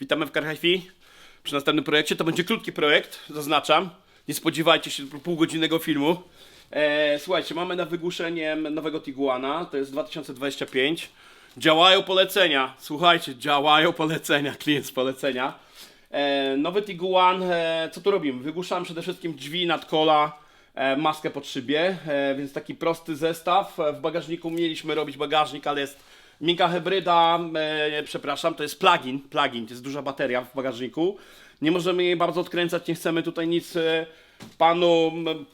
Witamy w Carhifi przy następnym projekcie. To będzie krótki projekt, zaznaczam. Nie spodziewajcie się półgodzinnego filmu. E, słuchajcie, mamy na wygłuszenie nowego Tiguana, to jest 2025. Działają polecenia, słuchajcie, działają polecenia, klient z polecenia. E, nowy Tiguan, e, co tu robimy? Wygłuszamy przede wszystkim drzwi nad kola, e, maskę pod szybie, e, więc taki prosty zestaw. E, W bagażniku mieliśmy robić bagażnik, ale jest miękka hybryda, e, przepraszam, to jest plugin, plugin, to jest duża bateria w bagażniku. Nie możemy jej bardzo odkręcać, nie chcemy tutaj nic e, panu m,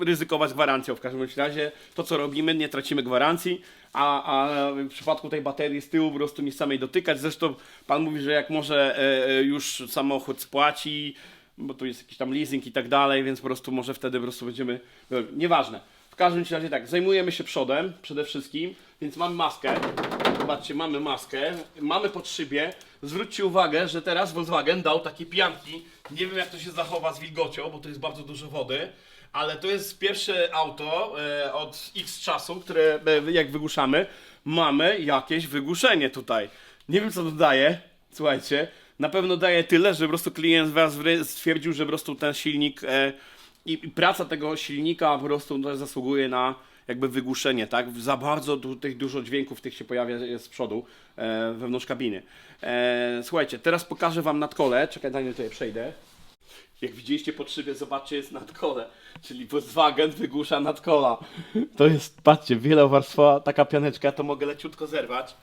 ryzykować gwarancją w każdym razie. To co robimy, nie tracimy gwarancji, a, a w przypadku tej baterii z tyłu po prostu nie samej dotykać. Zresztą pan mówi, że jak może e, e, już samochód spłaci, bo tu jest jakiś tam leasing i tak dalej, więc po prostu może wtedy po prostu będziemy. no, Nieważne. Każdym razie tak, zajmujemy się przodem przede wszystkim, więc mamy maskę. Zobaczcie, mamy maskę, mamy pod szybie. Zwróćcie uwagę, że teraz Volkswagen dał takie pianki. Nie wiem jak to się zachowa z wilgocią, bo to jest bardzo dużo wody. Ale to jest pierwsze auto e, od x czasu, które e, jak wygłuszamy, mamy jakieś wygłuszenie tutaj. Nie wiem co to daje, słuchajcie. Na pewno daje tyle, że po prostu klient was wry- stwierdził, że po prostu ten silnik e, i, i praca tego silnika po prostu zasługuje na jakby wygłuszenie, tak? Za bardzo du- tych dużo dźwięków tych się pojawia e, z przodu e, wewnątrz kabiny. E, słuchajcie, teraz pokażę wam nadkole. Czekaj, Daniel, tutaj przejdę. Jak widzieliście pod szybie, zobaczcie, jest nadkole. Czyli Volkswagen wygłusza nadkola. To jest, patrzcie, wielowarstwowa taka pianeczka, to mogę leciutko zerwać.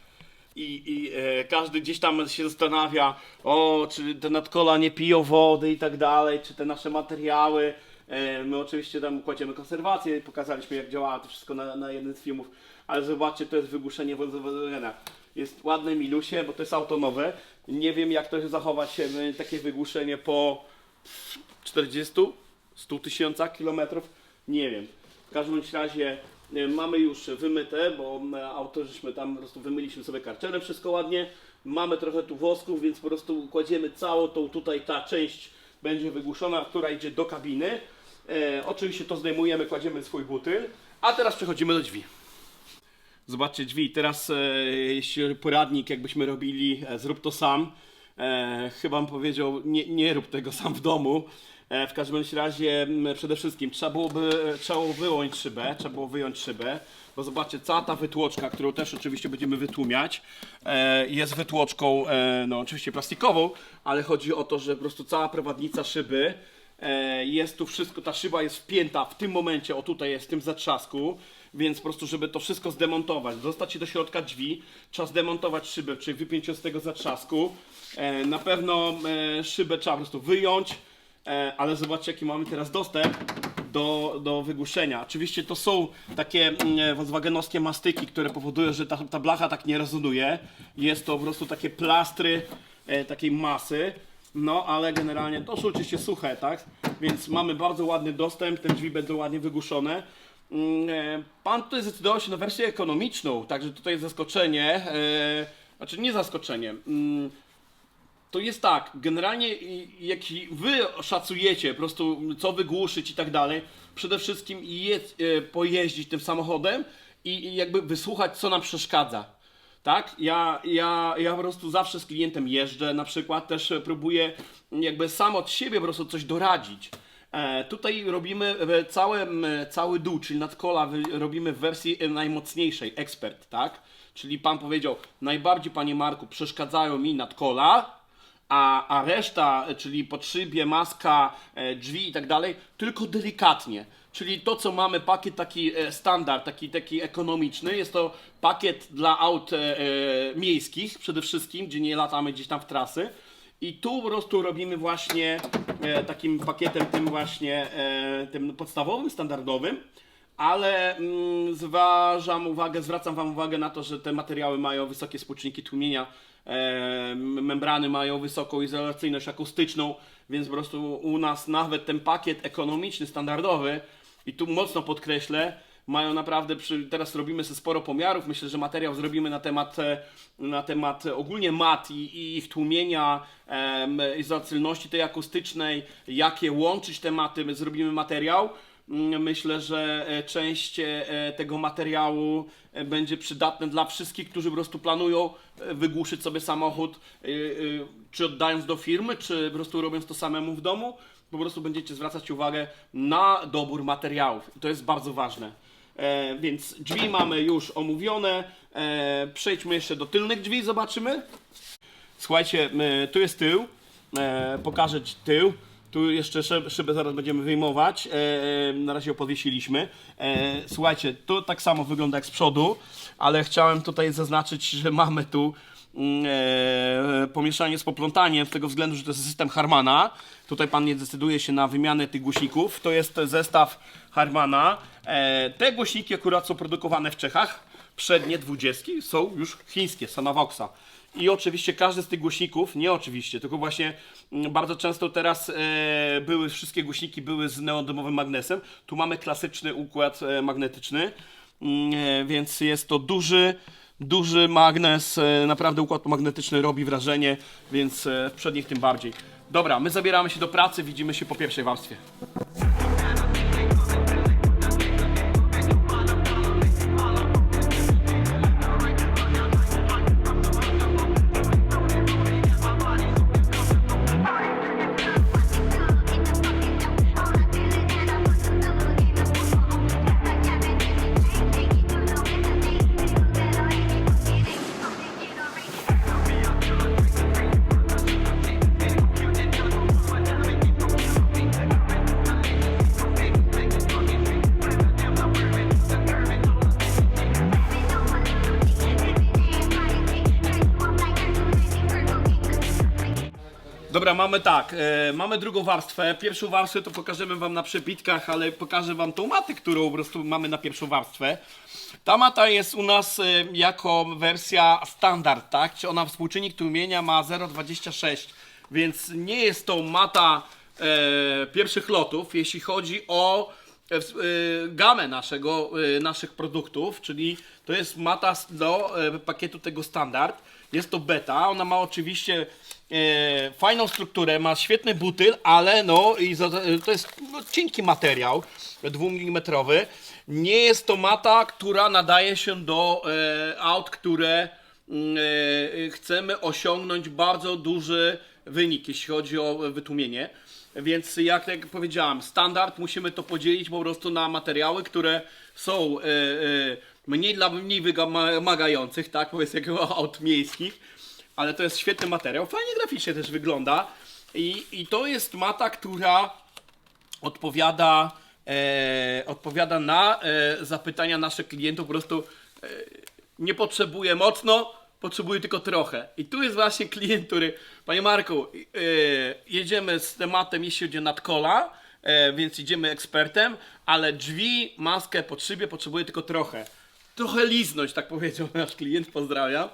I, i e, każdy gdzieś tam się zastanawia, o, czy te nadkola nie piją wody i tak dalej, czy te nasze materiały. E, my oczywiście tam kładziemy konserwację, pokazaliśmy jak działa to wszystko na, na jeden z filmów, ale zobaczcie, to jest wygłuszenie Volkswagena. Jest ładne minusie, bo to jest auto nowe. Nie wiem jak to zachować e, takie wygłuszenie po 40, 100 tysiącach kilometrów, nie wiem. W każdym razie e, mamy już wymyte, bo e, auto żeśmy tam po prostu wymyliśmy sobie karczerem wszystko ładnie. Mamy trochę tu wosków, więc po prostu kładziemy całą tą tutaj ta część będzie wygłuszona, która idzie do kabiny. E, oczywiście to zdejmujemy, kładziemy swój butyl, a teraz przechodzimy do drzwi. Zobaczcie drzwi. Teraz, e, jeśli poradnik, jakbyśmy robili, e, zrób to sam. E, chyba bym powiedział, nie, nie rób tego sam w domu. E, w każdym razie, przede wszystkim trzeba byłoby, trzeba było wyjąć szybę, trzeba było wyjąć szybę, bo zobaczcie, cała ta wytłoczka, którą też oczywiście będziemy wytłumiać, e, jest wytłoczką, e, no oczywiście plastikową, ale chodzi o to, że po prostu cała prowadnica szyby jest tu wszystko, ta szyba jest wpięta w tym momencie, o tutaj jest w tym zatrzasku, więc po prostu, żeby to wszystko zdemontować, dostać się do środka drzwi, trzeba zdemontować szybę, czyli wypiąć ją z tego zatrzasku. E, na pewno e, szybę trzeba po prostu wyjąć, e, ale zobaczcie jaki mamy teraz dostęp do, do wygłuszenia. Oczywiście to są takie mm, Volkswagenowskie mastyki, które powodują, że ta, ta blacha tak nie rezonuje. Jest to po prostu takie plastry e, takiej masy. No, ale generalnie to są oczywiście suche, tak? Więc mamy bardzo ładny dostęp, te drzwi będą ładnie wygłuszone. Mm, e, Pan tutaj zdecydował się na wersję ekonomiczną, także tutaj jest zaskoczenie. E, znaczy nie zaskoczenie. Mm, to jest tak, generalnie i- jeśli wy szacujecie po prostu co wygłuszyć i tak dalej, przede wszystkim jest, e, pojeździć tym samochodem i jakby wysłuchać co nam przeszkadza. Tak? Ja, ja, ja po prostu zawsze z klientem jeżdżę, na przykład też próbuję jakby sam od siebie po prostu coś doradzić. E, tutaj robimy całe, cały dół, czyli nadkola robimy w wersji e, najmocniejszej, ekspert, tak? Czyli pan powiedział, najbardziej panie Marku przeszkadzają mi nadkola, a, a reszta, czyli podszybie, maska, e, drzwi i tak dalej, tylko delikatnie. Czyli to, co mamy, pakiet taki e, standard, taki, taki ekonomiczny, jest to pakiet dla aut e, e, miejskich przede wszystkim, gdzie nie latamy gdzieś tam w trasy. I tu po prostu robimy właśnie takim pakietem tym właśnie, tym podstawowym, standardowym, ale mm, zważam uwagę, zwracam Wam uwagę na to, że te materiały mają wysokie współczynniki tłumienia, membrany mają wysoką izolacyjność akustyczną, więc po prostu u nas nawet ten pakiet ekonomiczny, standardowy, i tu mocno podkreślę, mają naprawdę, przy, teraz robimy sobie sporo pomiarów, myślę, że materiał zrobimy na temat, e, na temat ogólnie mat i, i ich tłumienia, em, tej akustycznej, jak je łączyć tematy, my zrobimy materiał. Mm, Myślę, że e, część e, tego materiału będzie przydatne dla wszystkich, którzy po prostu planują wygłuszyć sobie samochód, czy oddając do firmy, czy po prostu robiąc to samemu w domu. Po prostu będziecie zwracać uwagę na dobór materiałów. I to jest bardzo ważne. E, więc drzwi mamy już omówione. E, przejdźmy jeszcze do tylnych drzwi, zobaczymy. Słuchajcie, e, tu jest tył. E, pokażę ci tył. Tu jeszcze szyb- szybę zaraz będziemy wyjmować. E, na razie ją. E, słuchajcie, to tak samo wygląda jak z przodu, ale chciałem tutaj zaznaczyć, że mamy tu e, pomieszanie z poplątaniem z tego względu, że to jest system Harmana. Tutaj pan nie decyduje się na wymianę tych głośników. To jest zestaw Harmana. E, te głośniki akurat są produkowane w Czechach. Przednie 20 są już chińskie, Sanavoxa. I oczywiście każdy z tych głośników, nie oczywiście, tylko właśnie mm, bardzo często teraz e, były, wszystkie głośniki były z neodymowym magnesem. Tu mamy klasyczny układ e, magnetyczny, Mm, e, więc jest to duży, duży magnes, e, naprawdę układ magnetyczny robi wrażenie, więc e, w przednich tym bardziej. Dobra, my zabieramy się do pracy, widzimy się po pierwszej warstwie. Dobra, mamy tak, e, mamy drugą warstwę. Pierwszą warstwę to pokażemy wam na przebitkach, ale pokażę wam tą matę, którą po prostu mamy na pierwszą warstwę. Ta mata jest u nas e, jako wersja standard, tak? Czy ona współczynnik tłumienia ma 0,26, więc nie jest to mata e, pierwszych lotów, jeśli chodzi o e, e, gamę naszego, e, naszych produktów, czyli to jest mata do e, pakietu tego standard. Jest to beta, ona ma oczywiście e, fajną strukturę, ma świetny butyl, ale no i za, to jest no, cienki materiał, 2 mm. Nie jest to mata, która nadaje się do e, aut, które mm, e, chcemy osiągnąć bardzo duży wynik, jeśli chodzi o wytłumienie. Więc jak, jak powiedziałem, standard musimy to podzielić po prostu na materiały, które są e, e, mniej dla mniej wymagających, tak, powiedzmy jak aut miejskich, ale to jest świetny materiał, fajnie graficznie też wygląda. I, i to jest mata, która odpowiada, e, odpowiada na e, zapytania naszych klientów, po prostu e, nie potrzebuje mocno, potrzebuje tylko trochę. I tu jest właśnie klient, który, panie Marku, e, jedziemy z tematem, jeśli chodzi o nadkola, e, więc idziemy ekspertem, ale drzwi, maskę pod szybie potrzebuje tylko trochę. Trochę liznąć, tak powiedział nasz klient, pozdrawiam.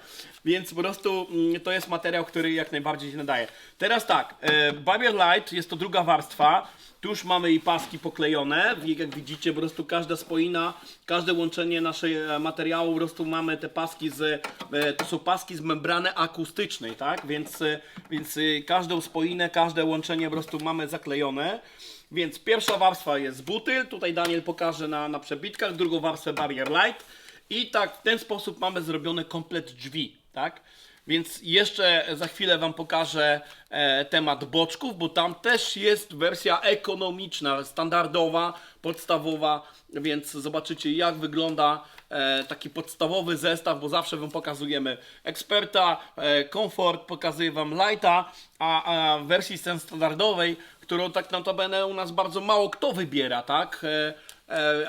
Więc po prostu mm, to jest materiał, który jak najbardziej się nadaje. Teraz tak, e, Barrier Light jest to druga warstwa. Tu już mamy i paski poklejone. Jak widzicie, po prostu każda spoina, każde łączenie naszego materiału, po prostu mamy te paski z, e, to są paski z membrany akustycznej, tak? Więc, e, więc e, każdą spoinę, każde łączenie po prostu mamy zaklejone. Więc pierwsza warstwa jest butyl, tutaj Daniel pokaże na, na przebitkach, drugą warstwę Barrier Light i tak w ten sposób mamy zrobiony komplet drzwi, tak? Więc jeszcze za chwilę Wam pokażę e, temat boczków, bo tam też jest wersja ekonomiczna, standardowa, podstawowa, więc zobaczycie jak wygląda e, taki podstawowy zestaw, bo zawsze Wam pokazujemy eksperta, e, komfort, pokazuję Wam lighta, a, a w wersji standardowej, którą tak notabene u nas bardzo mało kto wybiera, tak? E,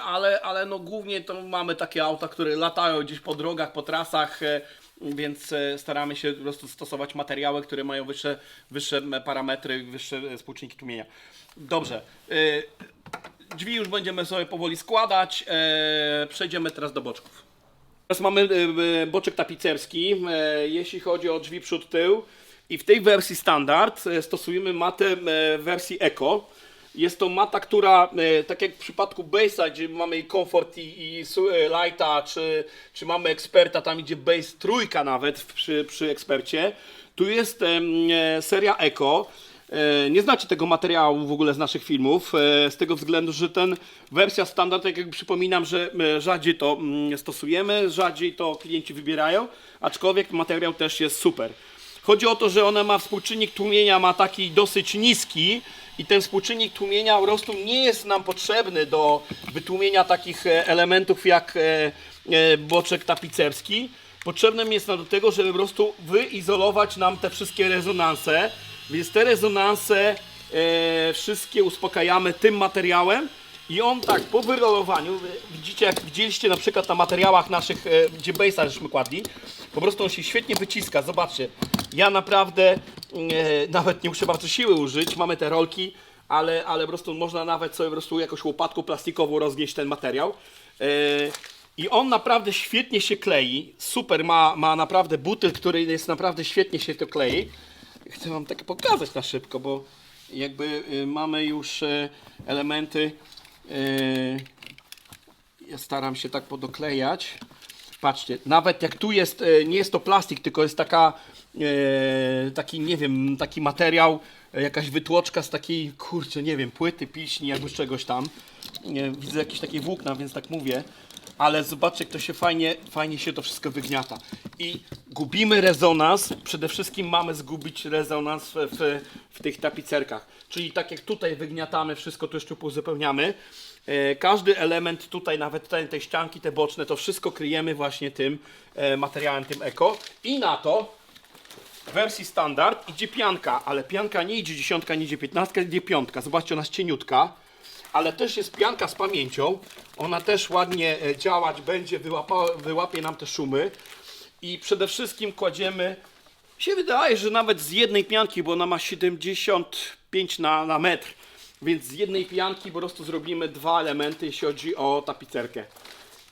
ale, ale no głównie to mamy takie auta, które latają gdzieś po drogach, po trasach, e, więc e, staramy się po prostu stosować materiały, które mają wyższe, wyższe parametry, wyższe e, współczynniki tłumienia. Dobrze. e, Drzwi już będziemy sobie powoli składać. e, Przejdziemy teraz do boczków. Teraz mamy e, e, boczek tapicerski, e, jeśli chodzi o drzwi przód tył. I w tej wersji standard e, stosujemy matę e, wersji Eco. Jest to mata, która, e, tak jak w przypadku Base'a, gdzie mamy Comfort i, i e, Lighta, czy, czy mamy eksperta, tam idzie Base trójka nawet przy, przy ekspercie. Tu jest e, seria Eco. e, nie znacie tego materiału w ogóle z naszych filmów, z tego względu, że ten wersja standard, tak jak przypominam, że rzadziej to stosujemy, rzadziej to klienci wybierają, aczkolwiek materiał też jest super. Chodzi o to, że ona ma współczynnik tłumienia, ma taki dosyć niski i ten współczynnik tłumienia po prostu nie jest nam potrzebny do wytłumienia takich e, elementów jak e, e, boczek tapicerski. Potrzebnym jest nam do tego, żeby po prostu wyizolować nam te wszystkie rezonanse, więc te rezonanse wszystkie uspokajamy tym materiałem i on tak po wyrolowaniu, wy- widzicie jak widzieliście na przykład na materiałach naszych, gdzie base'a żeśmy kładli, po prostu on się świetnie wyciska, zobaczcie. Ja naprawdę e, nawet nie muszę bardzo siły użyć, mamy te rolki, ale, ale po prostu można nawet sobie po prostu jakąś łopatką plastikową roznieść ten materiał. E, I on naprawdę świetnie się klei, super, ma, ma naprawdę butyl, który jest naprawdę świetnie się to klei. Chcę wam tak pokazać na szybko, bo jakby y, mamy już y, elementy y, ja staram się tak podoklejać. Patrzcie, nawet jak tu jest, e, nie jest to plastik, tylko jest taka, e, taki, nie wiem, taki materiał, e, jakaś wytłoczka z takiej, kurczę, nie wiem, płyty, piśni, jakby z czegoś tam. Widzę jakieś takie włókna, więc tak mówię. Ale zobaczcie, jak to się fajnie, fajnie się to wszystko wygniata. I gubimy rezonans, przede wszystkim mamy zgubić rezonans w, w, w tych tapicerkach. Czyli tak jak tutaj wygniatamy wszystko, to jeszcze uzupełniamy. E, Każdy element tutaj, nawet te, te ścianki, te boczne, to wszystko kryjemy właśnie tym e, materiałem, tym eko. I na to w wersji standard idzie pianka, ale pianka nie idzie dziesiątka, nie idzie piętnastka, idzie piątka. Zobaczcie, ona jest cieniutka, ale też jest pianka z pamięcią. Ona też ładnie e, działać będzie, wyłapa, wyłapie nam te szumy. I przede wszystkim kładziemy, się wydaje, że nawet z jednej pianki, bo ona ma 75 na, na metr, więc z jednej pianki po prostu zrobimy dwa elementy, jeśli chodzi o tapicerkę.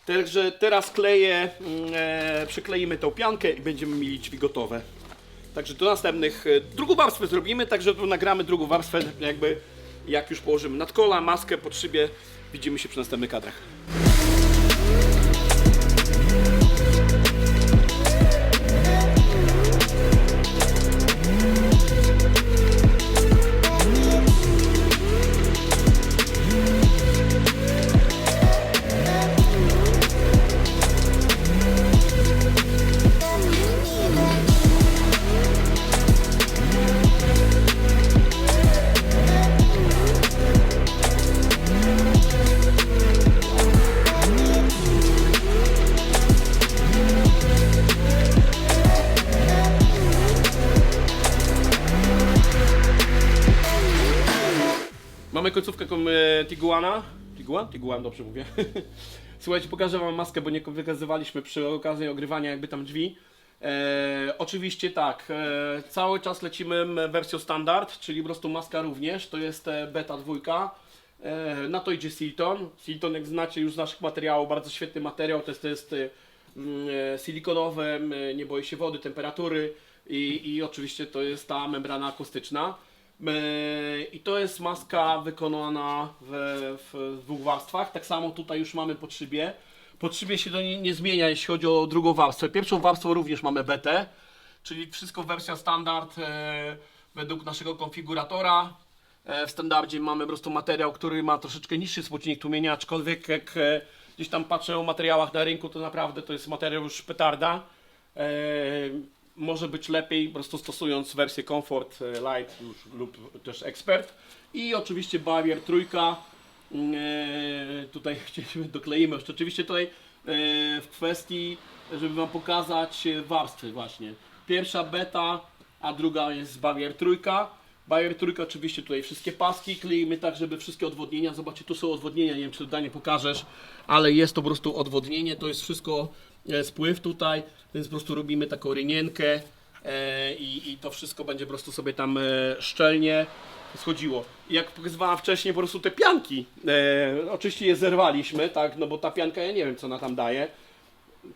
Także teraz kleję, mm, e, przykleimy tą piankę i będziemy mieli drzwi gotowe. Także do następnych, e, drugą warstwę zrobimy, także tu nagramy drugą warstwę, jakby jak już położymy nadkola, maskę pod szybie. Widzimy się przy następnych kadrach. Tiguana. Tiguan? Tiguan, dobrze mówię. Słuchajcie, pokażę wam maskę, bo nie wykazywaliśmy przy okazji ogrywania jakby tam drzwi. E, oczywiście tak, e, cały czas lecimy wersją standard, czyli po prostu maska również, to jest e, beta dwójka. E, na to idzie Silton. Silton jak znacie już z naszych materiałów, bardzo świetny materiał, to jest, to jest e, e, silikonowe, m, nie boi się wody, temperatury i, i oczywiście to jest ta membrana akustyczna. E, I to jest maska wykonana w, w dwóch warstwach. Tak samo tutaj już mamy pod szybie. Pod szybie się to nie, nie zmienia, jeśli chodzi o drugą warstwę. Pierwszą warstwą również mamy BT, czyli wszystko wersja standard e, według naszego konfiguratora. E, w standardzie mamy po prostu materiał, który ma troszeczkę niższy współczynnik tłumienia, aczkolwiek jak gdzieś tam patrzę o materiałach na rynku, to naprawdę to jest materiał już petarda. Może być lepiej po prostu stosując wersję Comfort e, Light lub, też Expert. I oczywiście Barrier trójka. Mm, E, tutaj chcieliśmy dokleimy jeszcze. Oczywiście tutaj e, w kwestii, żeby Wam pokazać warstwy właśnie. Pierwsza beta, a druga jest Barrier trójka. Barrier trójka oczywiście tutaj wszystkie paski kleimy tak, żeby wszystkie odwodnienia, zobaczcie tu są odwodnienia, nie wiem czy Danie pokażesz, ale jest to po prostu odwodnienie, to jest wszystko e, spływ tutaj, więc po prostu robimy taką rynienkę e, i, i to wszystko będzie po prostu sobie tam e, szczelnie schodziło. Jak pokazywałem wcześniej po prostu te pianki, oczywiście je zerwaliśmy, tak, no bo ta pianka, ja nie wiem co ona tam daje,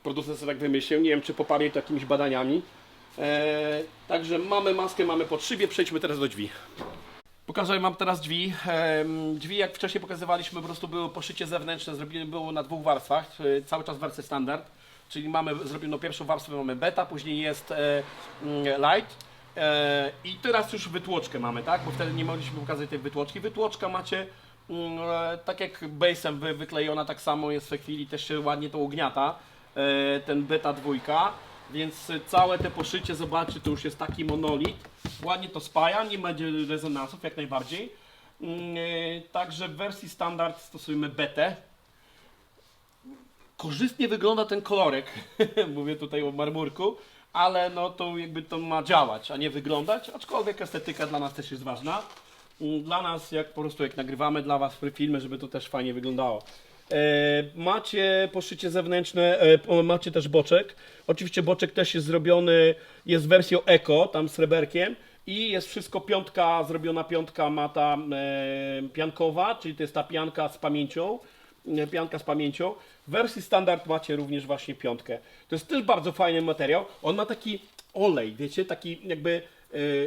producent sobie tak wymyślił, nie wiem czy poparli to jakimiś badaniami. E, także mamy maskę, mamy pod szybie, przejdźmy teraz do drzwi. Pokażę Wam teraz drzwi. Drzwi, jak wcześniej pokazywaliśmy, po prostu było poszycie zewnętrzne, zrobione było na dwóch warstwach, e, cały czas wersję standard. Czyli mamy zrobioną pierwszą warstwę, mamy beta, później jest e, mm, light. I teraz już wytłoczkę mamy, tak? Bo wtedy nie mogliśmy pokazać tej wytłoczki. Wytłoczka macie, mm, tak jak base'em wy, wyklejona, tak samo jest w tej chwili, też się ładnie to ugniata, ten beta dwójka. Więc e, całe te poszycie, zobaczcie, to już jest taki monolit. Ładnie to spaja, nie będzie rezonansów jak najbardziej. Mm, e, Także w wersji standard stosujemy betę. Korzystnie wygląda ten kolorek, mówię tutaj o marmurku, ale no to jakby to ma działać, a nie wyglądać, aczkolwiek estetyka dla nas też jest ważna. Mm, Dla nas, jak po prostu jak nagrywamy dla Was filmy, żeby to też fajnie wyglądało. E, macie poszycie zewnętrzne, e, macie też boczek. Oczywiście boczek też jest zrobiony, jest wersją Eco, tam z reberkiem. I jest wszystko piątka, zrobiona piątka mata e, piankowa, czyli to jest ta pianka z pamięcią pianka z pamięcią. W wersji standard macie również właśnie piątkę. To jest też bardzo fajny materiał. On ma taki olej, wiecie, taki jakby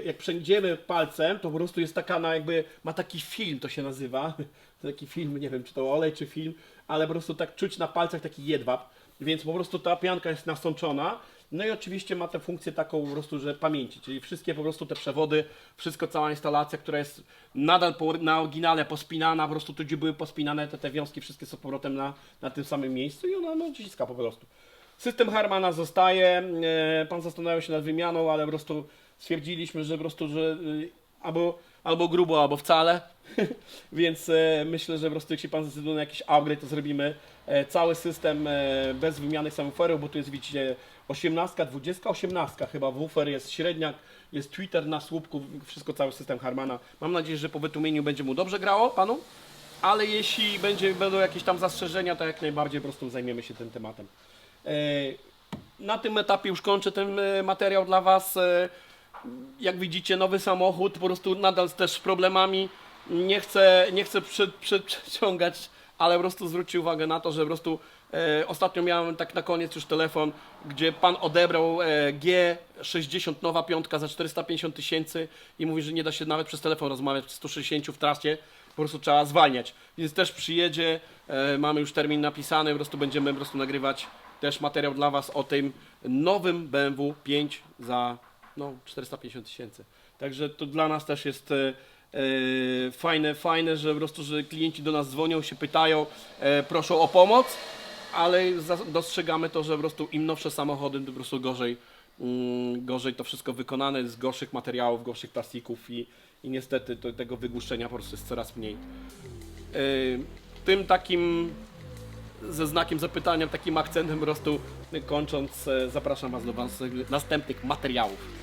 jak przejdziemy palcem, to po prostu jest taka na jakby, ma taki film to się nazywa. Taki film, nie wiem czy to olej czy film, ale po prostu tak czuć na palcach taki jedwab. Więc po prostu ta pianka jest nasączona. No i oczywiście ma tę funkcję taką po prostu, że pamięci, czyli wszystkie po prostu te przewody, wszystko, cała instalacja, która jest nadal po, na oryginale pospinana, po prostu tu gdzie były pospinane te, te wiązki, wszystkie są powrotem na, na tym samym miejscu i ona no, po prostu. System Harmana zostaje, e, pan zastanawiał się nad wymianą, ale po prostu stwierdziliśmy, że po prostu, że y, albo, albo grubo, albo wcale, więc e, myślę, że po prostu jeśli pan zdecyduje na jakiś upgrade, to zrobimy e, cały system e, bez wymiany subwooferów, bo tu jest widzicie 18, 20, 18 chyba woofer, jest średniak, jest Twitter na słupku, wszystko cały system Harmana. Mam nadzieję, że po wytłumieniu będzie mu dobrze grało panu, ale jeśli będzie, będą jakieś tam zastrzeżenia, to jak najbardziej po prostu zajmiemy się tym tematem. Na tym etapie już kończę ten materiał dla Was. Jak widzicie, nowy samochód, po prostu nadal z też problemami. Nie chcę, nie chcę przeciągać, ale po prostu zwróćcie uwagę na to, że po prostu e, ostatnio miałem tak na koniec już telefon, gdzie pan odebrał e, G60 nowa piątka za 450 tysięcy i mówi, że nie da się nawet przez telefon rozmawiać w 160 w trasie po prostu trzeba zwalniać. Więc też przyjedzie, e, mamy już termin napisany, po prostu będziemy po prostu nagrywać też materiał dla Was o tym nowym BMW 5 za no, 450 tysięcy. Także to dla nas też jest e, e, fajne, fajne, że po prostu, że klienci do nas dzwonią, się pytają, e, proszą o pomoc, ale dostrzegamy to, że po prostu im nowsze samochody, to po prostu gorzej, mm, gorzej to wszystko wykonane, z gorszych materiałów, gorszych plastików i, i niestety to, tego wygłuszczenia po prostu jest coraz mniej. Yy, tym takim ze znakiem zapytania, takim akcentem po prostu kończąc, e, zapraszam Was do następnych materiałów.